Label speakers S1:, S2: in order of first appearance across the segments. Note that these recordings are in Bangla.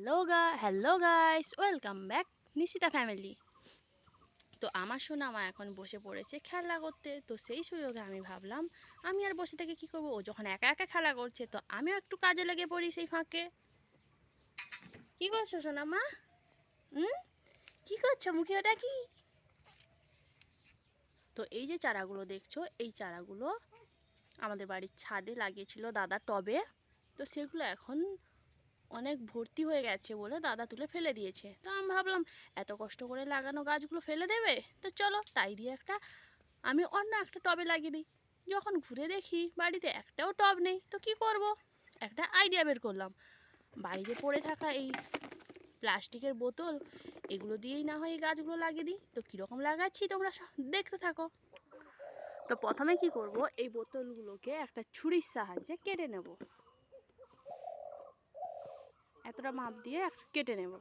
S1: হ্যালো গা hello guys welcome back Nishita family তো আমার সোনা মা এখন বসে পড়েছে খেলা করতে, তো সেই সুযোগে আমি ভাবলাম, আমি আর বসে থেকে কি করব? ও যখন একা একা খেলা করছে, তো আমিও একটু কাজে লেগে পড়ি সেই ফাঁকে। কি করছ সোনা মা? হুম? কি করছ? মুখে ওটা কি? তো এই যে চারাগুলো দেখছ, এই চারাগুলো আমাদের বাড়ির ছাদে লাগিয়েছিল দাদা টবে। তো সেগুলো এখন অনেক ভর্তি হয়ে গেছে বলে দাদা তুলে ফেলে দিয়েছে। তো আমি ভাবলাম, এত কষ্ট করে লাগানো গাছগুলো ফেলে দেবে? তো চলো তাই দিয়ে একটা, আমি অন্য একটা টবে লাগিয়ে দিই। যখন ঘুরে দেখি বাড়িতে একটাও টব নেই, তো কি করব? একটা আইডিয়া বের করলাম। বাড়িতে পড়ে থাকা এই প্লাস্টিকের বোতল, এগুলো দিয়েই না হয় এই গাছগুলো লাগিয়ে দিই। তো কীরকম লাগাচ্ছি তোমরা দেখতে থাকো। তো প্রথমে কি করব? এই বোতলগুলোকে একটা ছুরির সাহায্যে কেটে নেব। এতটা মাপ দিয়ে কেটে নেব।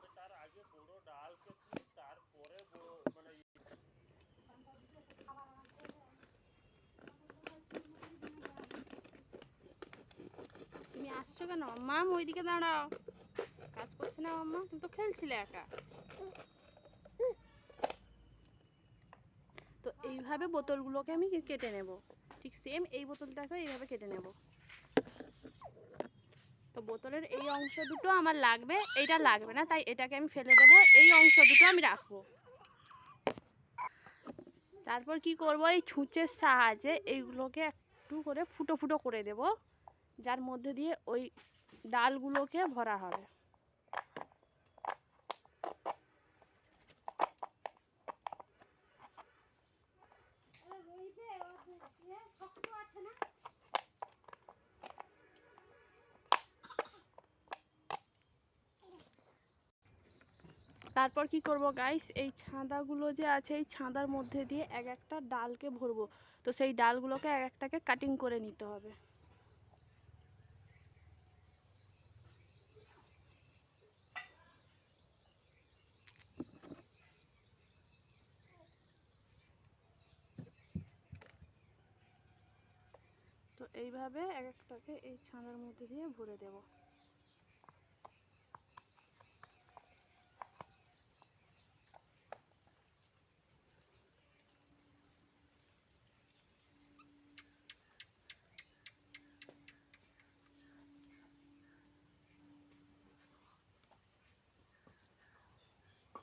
S1: তুমি আসছো কেন? মাম ওইদিকে দাঁড়াও। কাজ করছে না মাম্মা? তুমি তো খেলছিলে একা। তো এইভাবে বোতলগুলোকে আমি কেটে নেব। ঠিক সেম এই বোতলটাকে এইভাবে কেটে নেব। তো বোতলের এই অংশ দুটো আমার লাগবে, এইটা লাগবে না, তাই এটাকে আমি ফেলে দেবো, এই অংশ দুটো আমি রাখব। তারপর কি করব, এই ছুঁচের সাহায্যে এইগুলোকে একটু করে ফুটো ফুটো করে দেব, যার মধ্যে দিয়ে ওই ডালগুলোকে ভরা হবে। তারপর কি করব গাইস এই ছাঁদাগুলো যে আছে, এই ছাঁদার মধ্যে দিয়ে এক একটা ডালকে ভরবো। তো সেই ডালগুলোকে এক একটাকে কাটিং করে নিতে হবে। তো এইভাবে এক একটাকে এই ছাঁদার মধ্যে দিয়ে ভরে দেব।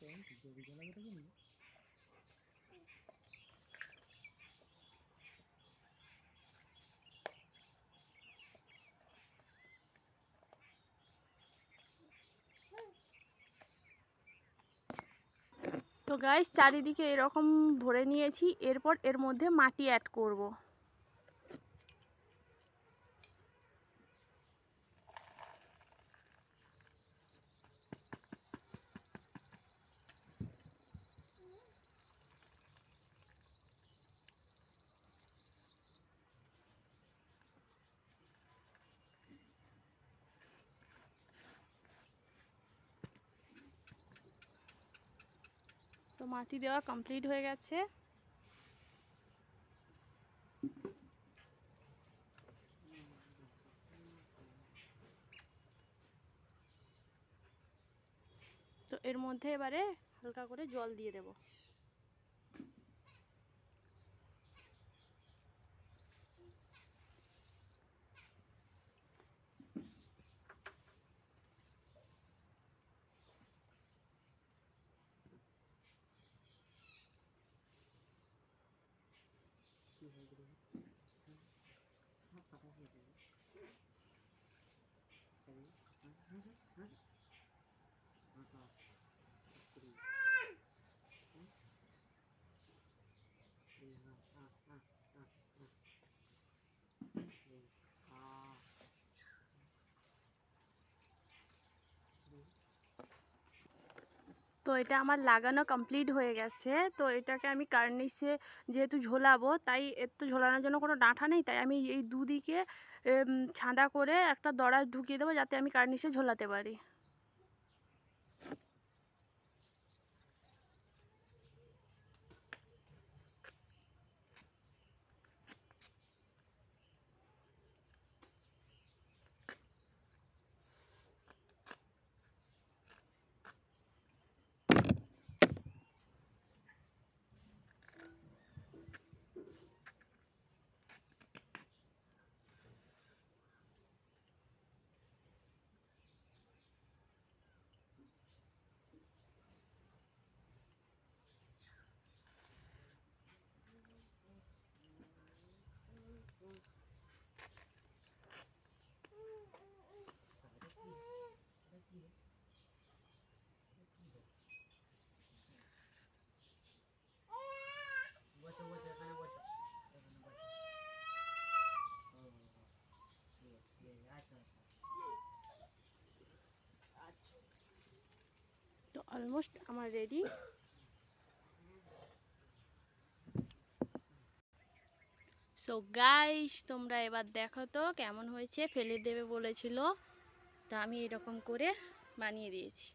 S1: তো গাইস চারিদিকে এরকম ভরে নিয়েছি এরপর এর মধ্যে মাটি অ্যাড করব। তো মাটি দেওয়া কমপ্লিট হয়ে গেছে। তো এর মধ্যে এবারে হালকা করে জল দিয়ে দেব। Salut. তো এটা আমার লাগানো কমপ্লিট হয়ে গেছে। তো এটাকে আমি কার্নিশে যেহেতু ঝোলাবো, তাই এর তো ঝোলানোর জন্য কোনো ডাঁটা নেই, তাই আমি এই দুদিকে ছাঁদা করে একটা দড়া ঢুকিয়ে দেবো যাতে আমি কার্নিশে ঝোলাতে পারি। অলমোস্ট আমার রেডি সো গাইস তোমরা এবার দেখো তো কেমন হয়েছে। ফেলে দেবে বলেছিল। তো আমি এরকম করে বানিয়ে দিয়েছি।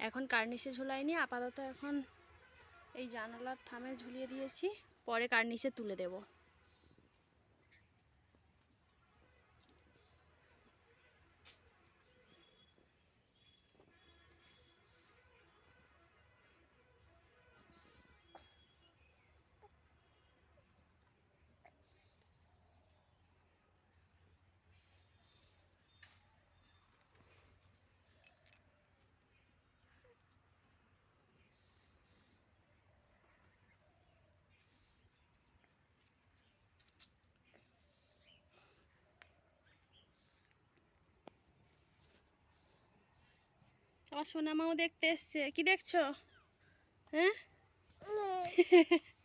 S1: এখন কার্নিশে ঝুলাইনি। আপাতত এখন এই জানালার থামে ঝুলিয়ে দিয়েছি। পরে কার্নিশে তুলে দেবো। আমার সোনা মাও দেখতে এসছে। কি দেখছ? হ্যাঁ?